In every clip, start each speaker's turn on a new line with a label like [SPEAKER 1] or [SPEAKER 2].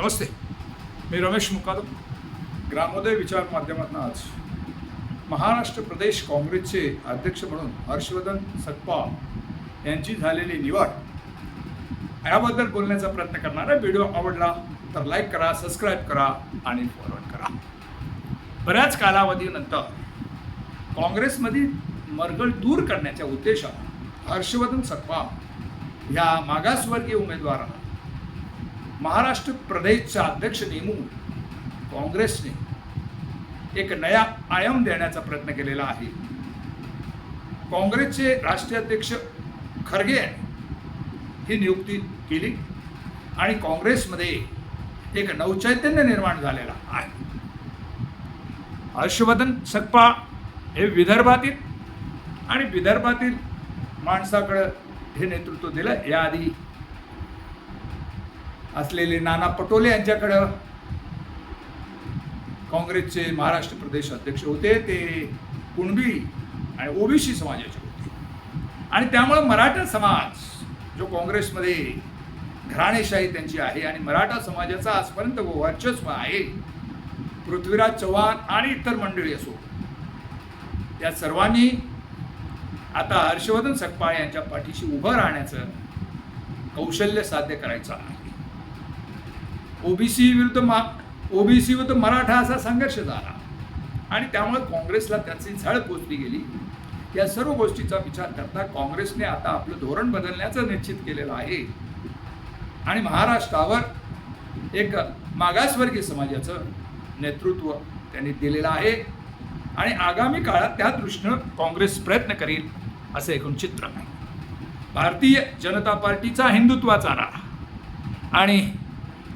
[SPEAKER 1] नमस्ते. मी रमेश मुकादम. ग्रामोदय विचार माध्यमातून आज महाराष्ट्र प्रदेश काँग्रेसचे अध्यक्ष म्हणून हर्षवर्धन सकपा यांची झालेली निवड. याबद्दल बोलण्याचा प्रयत्न करणारा व्हिडिओ आवडला तर लाईक करा सबस्क्राईब करा आणि फॉरवर्ड करा. बऱ्याच कालावधीनंतर काँग्रेसमधील मरगळ दूर करण्याच्या उद्देशानं हर्षवर्धन सतपा ह्या मागासवर्गीय उमेदवारांना महाराष्ट्र प्रदेशचा अध्यक्ष नेमून काँग्रेसने एक नया आयाम देण्याचा प्रयत्न केलेला आहे. काँग्रेसचे राष्ट्रीय अध्यक्ष खरगे यांनी ही नियुक्ती केली आणि काँग्रेसमध्ये एक नवचैतन्य निर्माण झालेला आहे. हर्षवर्धन सकपा हे विदर्भातील आणि विदर्भातील माणसाकडं हे नेतृत्व दिलं. याआधी असलेले नाना पटोले यांच्याकडं काँग्रेसचे महाराष्ट्र प्रदेश अध्यक्ष होते ते कुणबी आणि ओबीसी समाजाचे होते. आणि त्यामुळं मराठा समाज जो काँग्रेसमध्ये घराणेशाही त्यांची आहे आणि मराठा समाजाचा आजपर्यंत वर्चस्व आहे पृथ्वीराज चव्हाण आणि इतर मंडळी असो त्या सर्वांनी आता हर्षवर्धन सकपाळ यांच्या पाठीशी उभं राहण्याचं कौशल्य साध्य करायचं आहे. ओबीसी विरुद्ध मा ओबीसी विरुद्ध मराठा असा संघर्ष झाला. आणि त्यामुळे काँग्रेसला त्याची झळ पोचली गेली. या सर्व गोष्टीचा विचार करता काँग्रेसने आता आपलं धोरण बदलण्याचं निश्चित केलेलं आहे. आणि महाराष्ट्रावर एक मागासवर्गीय समाजाचं नेतृत्व त्यांनी दिलेलं आहे. आणि आगामी काळात त्या दृष्टीनं काँग्रेस प्रयत्न करील असं एकूण चित्र भारतीय जनता पार्टीचा हिंदुत्वाचा राहा. आणि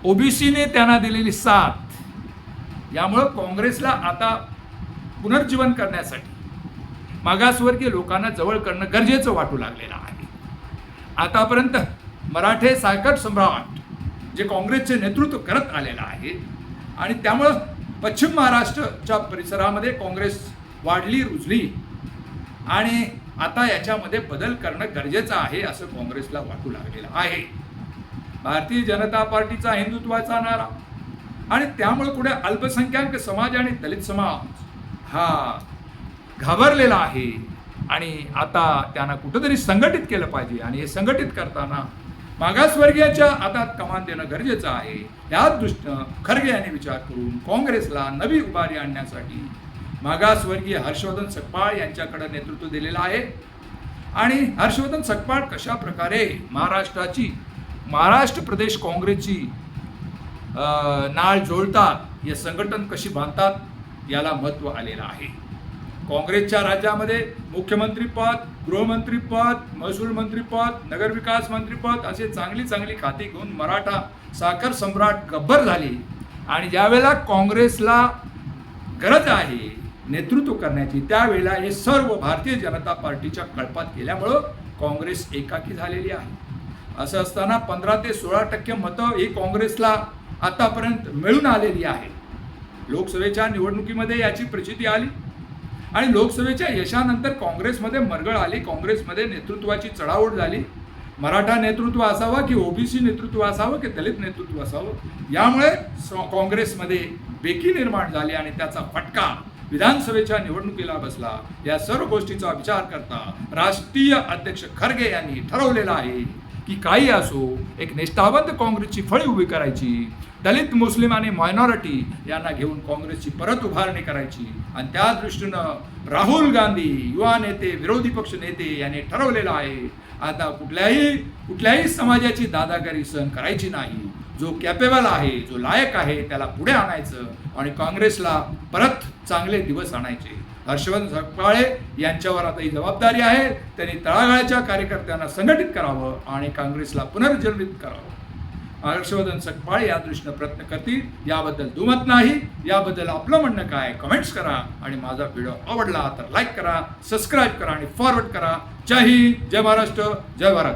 [SPEAKER 1] ओबीसीने त्यांना दिलेली साथ यामुळं काँग्रेसला आता पुनर्जीवन करण्यासाठी मागासवर्गीय लोकांना जवळ करणं गरजेचं वाटू लागलेलं आहे. आतापर्यंत मराठे सायकट सम्राट जे काँग्रेसचे नेतृत्व करत आलेलं आहे आणि त्यामुळं पश्चिम महाराष्ट्रच्या परिसरामध्ये काँग्रेस वाढली रुजली आणि आता याच्यामध्ये बदल करणं गरजेचं आहे असं काँग्रेसला वाटू लागलेलं आहे. भारतीय जनता पार्टीचा हिंदुत्वाचा नारा. आणि त्यामुळे कुठे अल्पसंख्याक समाज आणि दलित समाज हा घाबरलेला आहे. आणि आता त्यांना कुठंतरी संघटित केलं पाहिजे. आणि हे संघटित करताना मागासवर्गीयाच्या हातात कमान देणं गरजेचं आहे. या दृष्टीनं खरगे यांनी विचार करून काँग्रेसला नवी उभारी आणण्यासाठी मागासवर्गीय हर्षवर्धन सकपाळ यांच्याकडे नेतृत्व दिलेलं आहे. आणि हर्षवर्धन सकपाळ कशा प्रकारे महाराष्ट्राची महाराष्ट्र प्रदेश काँग्रेसची नाळ जोडतात हे संघटन कशी बांधतात याला महत्त्व आलेलं आहे. काँग्रेसच्या राज्यामध्ये मुख्यमंत्रीपद गृहमंत्रीपद महसूल मंत्रीपद नगरविकास मंत्रीपद असे चांगली चांगली खाती घेऊन मराठा साखर सम्राट गब्बर झाली. आणि ज्यावेळेला काँग्रेसला गरज आहे नेतृत्व करण्याची त्यावेळेला हे सर्व भारतीय जनता पार्टीच्या कळपात गेल्यामुळं काँग्रेस एकाकी झालेली आहे. असं असताना पंधरा ते सोळा टक्के मतं ही काँग्रेसला आतापर्यंत मिळून आलेली आहे. लोकसभेच्या निवडणुकीमध्ये याची प्रचिती आली आणि लोकसभेच्या यशानंतर काँग्रेसमध्ये मरगळ आली. काँग्रेसमध्ये नेतृत्वाची चढाओढ झाली. मराठा नेतृत्व असावं की ओबीसी नेतृत्व असावं की दलित नेतृत्व असावं? यामुळे काँग्रेसमध्ये बेकी निर्माण झाली आणि त्याचा फटका विधानसभेच्या निवडणुकीला बसला. या सर्व गोष्टीचा विचार करता राष्ट्रीय अध्यक्ष खरगे यांनी ठरवलेला आहे. की काही असो एक निष्ठावंत काँग्रेसची फळी उभी करायची दलित मुस्लिम आणि मायनॉरिटी यांना घेऊन काँग्रेसची परत उभारणी करायची. आणि त्या दृष्टीनं राहुल गांधी युवा नेते विरोधी पक्ष नेते यांनी ठरवलेलं आहे आता कुठल्याही कुठल्याही समाजाची दादागिरी सहन करायची नाही. जो कॅपेबल आहे जो लायक आहे त्याला पुढे आणायचं आणि काँग्रेसला परत चांगले दिवस आणायचे. हर्षवर्धन सकपाळे यांच्यावर आता ही जबाबदारी आहे. त्यांनी तळागाळाच्या कार्यकर्त्यांना संघटित करावं आणि काँग्रेसला पुनर्जन्मित करावं. हर्षवर्धन सकपाळे या दृष्टीनं प्रयत्न करतील. याबद्दल दुमत नाही. याबद्दल आपलं म्हणणं काय? कमेंट्स करा आणि माझा व्हिडिओ आवडला तर लाईक करा सबस्क्राईब करा आणि फॉरवर्ड करा. जय हिंद जय महाराष्ट्र जय भारत.